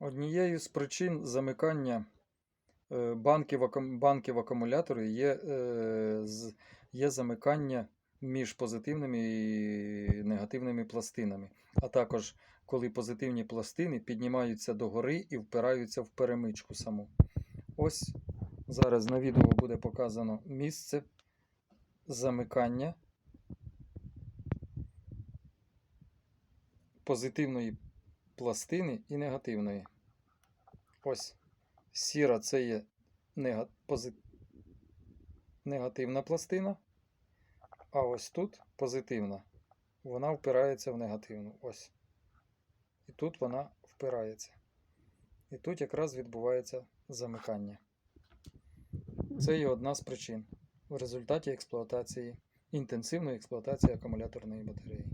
Однією з причин замикання е, банків, акум- банків акумулятору є, е, є замикання між позитивними і негативними пластинами. А також коли позитивні пластини піднімаються догори і впираються в перемичку саму. Ось зараз на відео буде показано місце замикання позитивної пластини і негативної. Ось сіра це є негативна пластина, а ось тут позитивна. Вона впирається в негативну. Ось. І тут вона впирається. І тут якраз відбувається замикання. Це є одна з причин в результаті експлуатації, інтенсивної експлуатації акумуляторної батареї.